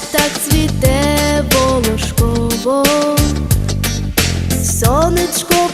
так цвіте волошково, сонечко.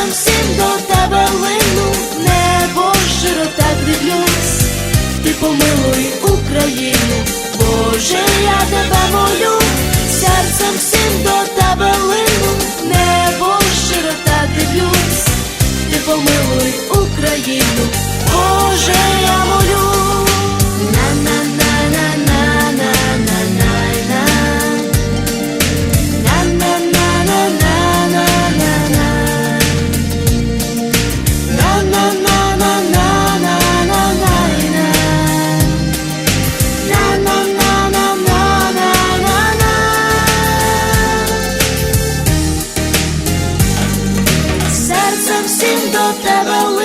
серцем всім до тебе лину, небо широта дивлюсь, ти помилуй Україну, Боже, я тебе молю, серцем всім до тебе лину, небо широта дивлюсь, ти помилуй Україну, Боже, я молю. Sinto-te